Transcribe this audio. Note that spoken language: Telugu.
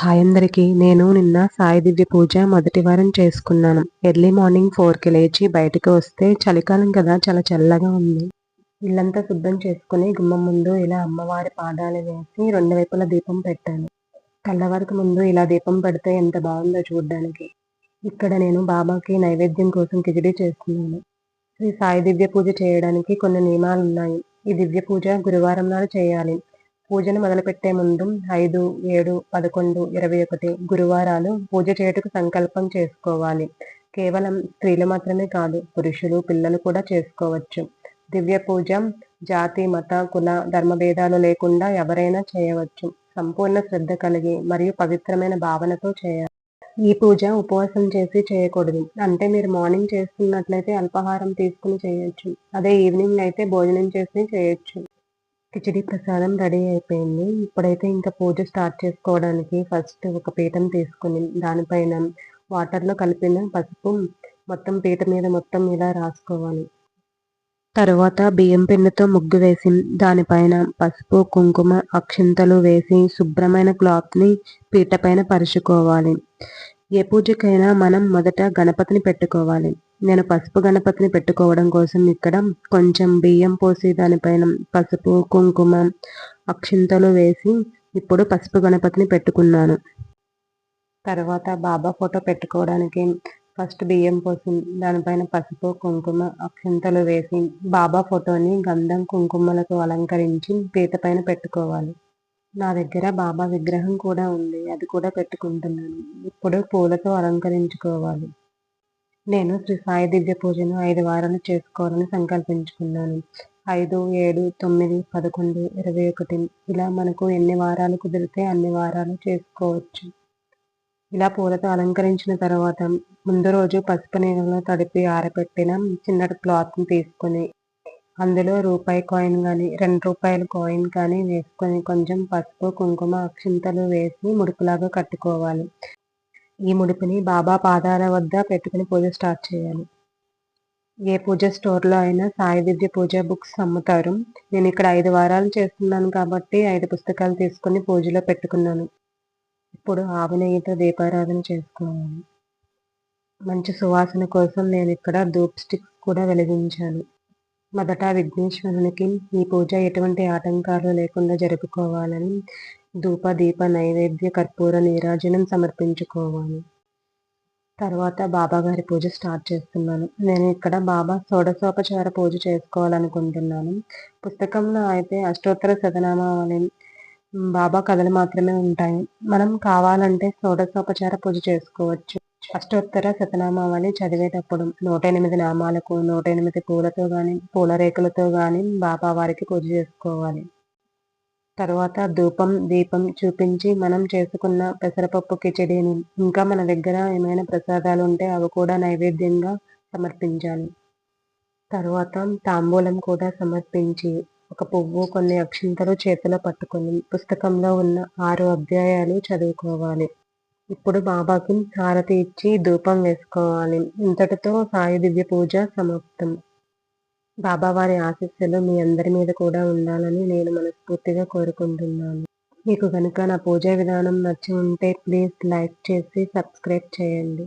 హాయ్ అందరికీ నేను నిన్న సాయి దివ్య పూజ మొదటి వారం చేసుకున్నాను. ఎర్లీ మార్నింగ్ ఫోర్కి లేచి బయటకు వస్తే చలికాలం కదా చాలా చల్లగా ఉంది. ఇల్లంతా శుద్ధం చేసుకుని గుమ్మం ముందు ఇలా అమ్మవారి పాదాలు వేసి రెండు వైపుల దీపం పెట్టాను. తెల్లవారికి ముందు ఇలా దీపం పెడితే ఎంత బాగుందో చూడడానికి. ఇక్కడ నేను బాబాకి నైవేద్యం కోసం కిచిడి చేస్తున్నాను. శ్రీ సాయి దివ్య పూజ చేయడానికి కొన్ని నియమాలు ఉన్నాయి ఈ దివ్య పూజ గురువారం నాడు చేయాలి. పూజను మొదలుపెట్టే ముందు ఐదు ఏడు పదకొండు ఇరవై ఒకటి గురువారాలు పూజ చేయుటకు సంకల్పం చేసుకోవాలి. కేవలం స్త్రీలు మాత్రమే కాదు పురుషులు పిల్లలు కూడా చేసుకోవచ్చు. దివ్య పూజ జాతి మత కుల ధర్మభేదాలు లేకుండా ఎవరైనా చేయవచ్చు. సంపూర్ణ శ్రద్ధ కలిగి మరియు పవిత్రమైన భావనతో చేయాలి. ఈ పూజ ఉపవాసం చేసి చేయకూడదు. అంటే మీరు మార్నింగ్ చేస్తున్నట్లయితే అల్పాహారం తీసుకుని చేయొచ్చు. అదే ఈవినింగ్ అయితే భోజనం చేసి చేయొచ్చు. కిచిడి ప్రసాదం రెడీ అయిపోయింది. ఇప్పుడైతే ఇంకా పూజ స్టార్ట్ చేసుకోవడానికి ఫస్ట్ ఒక పీఠం తీసుకుని దానిపైన వాటర్లో కలిపిన పసుపు మొత్తం పీట మీద మొత్తం ఇలా రాసుకోవాలి. తర్వాత బియ్యం పిండితో ముగ్గు వేసి దానిపైన పసుపు కుంకుమ అక్షింతలు వేసి శుభ్రమైన క్లాత్ని పీట పైన పరుచుకోవాలి. ఏ పూజకైనా మనం మొదట గణపతిని పెట్టుకోవాలి. నేను పసుపు గణపతిని పెట్టుకోవడం కోసం ఇక్కడ కొంచెం బియ్యం పోసి దానిపైన పసుపు కుంకుమ అక్షింతలు వేసి ఇప్పుడు పసుపు గణపతిని పెట్టుకున్నాను. తర్వాత బాబా ఫోటో పెట్టుకోవడానికి ఫస్ట్ బియ్యం పోసి దానిపైన పసుపు కుంకుమ అక్షింతలు వేసి బాబా ఫోటోని గంధం కుంకుమలతో అలంకరించి పీత పైన పెట్టుకోవాలి. నా దగ్గర బాబా విగ్రహం కూడా ఉంది అది కూడా పెట్టుకుంటున్నాను. ఇప్పుడు పూలతో అలంకరించుకోవాలి. నేను శ్రీ సాయి దివ్య పూజను ఐదు వారాలు చేసుకోవాలని సంకల్పించుకున్నాను. ఐదు ఏడు తొమ్మిది పదకొండు ఇరవై ఒకటి. ఇలా మనకు ఎన్ని వారాలు కుదిరితే అన్ని వారాలు చేసుకోవచ్చు. ఇలా పూలతో అలంకరించిన తర్వాత ముందు రోజు పసుపు నీళ్ళలో తడిపి ఆరబెట్టిన చిన్నటి క్లాత్ని తీసుకొని అందులో రూపాయి కాయిన్ కానీ రెండు రూపాయల కాయిన్ కానీ వేసుకొని కొంచెం పసుపు కుంకుమ అక్షింతలు వేసి ముడుపులాగా కట్టుకోవాలి. ఈ ముడిపిని బాబా పాదాల వద్ద పెట్టుకుని పూజ స్టార్ట్ చేయాలి. ఏ పూజ స్టోర్లో అయినా సాయి విద్య పూజ బుక్స్ అమ్ముతారు. నేను ఇక్కడ ఐదు వారాలు చేస్తున్నాను కాబట్టి ఐదు పుస్తకాలు తీసుకుని పూజలో పెట్టుకున్నాను. ఇప్పుడు ఆవినయ్యతో దీపారాధన చేసుకోవాలి. మంచి సువాసన కోసం నేను ఇక్కడ ధూప్ స్టిక్స్ కూడా వెలిగించాను. మొదట విఘ్నేశ్వరునికి ఈ పూజ ఎటువంటి ఆటంకాలు లేకుండా జరుపుకోవాలని ధూప దీప నైవేద్య కర్పూర నీరాజనం సమర్పించుకోవాలి. తర్వాత బాబాగారి పూజ స్టార్ట్ చేస్తున్నాను. నేను ఇక్కడ బాబా షోడశోపచార పూజ చేసుకోవాలనుకుంటున్నాను. పుస్తకంలో అయితే అష్టోత్తర శతనామావళి బాబా కథలు మాత్రమే ఉంటాయి. మనం కావాలంటే షోడశోపచార పూజ చేసుకోవచ్చు. అష్టోత్తర శతనామావళి చదివేటప్పుడు నూట ఎనిమిది నామాలకు నూట ఎనిమిది పూలతో కానీ పూల రేకులతో కానీ బాబా వారికి పూజ చేసుకోవాలి. తర్వాత ధూపం దీపం చూపించి మనం చేసుకున్న పెసరపప్పు కిచడీని ఇంకా మన దగ్గర ఏమైనా ప్రసాదాలు ఉంటే అవి కూడా నైవేద్యంగా సమర్పించాలి. తర్వాత తాంబూలం కూడా సమర్పించి ఒక పువ్వు కొన్ని అక్షింతలు చేతిలో పట్టుకొని పుస్తకంలో ఉన్న ఆరు అధ్యాయాలు చదువుకోవాలి. ఇప్పుడు బాబాకి హారతి ఇచ్చి ధూపం వేసుకోవాలి. ఇంతటితో సాయి దివ్య పూజ సమాప్తం. బాబావారి ఆశీస్సులు మీ అందరి మీద కూడా ఉండాలని నేను మనస్ఫూర్తిగా కోరుకుంటున్నాను. మీకు కనుక నా పూజా విధానం నచ్చి ఉంటే ప్లీజ్ లైక్ చేసి సబ్స్క్రైబ్ చేయండి.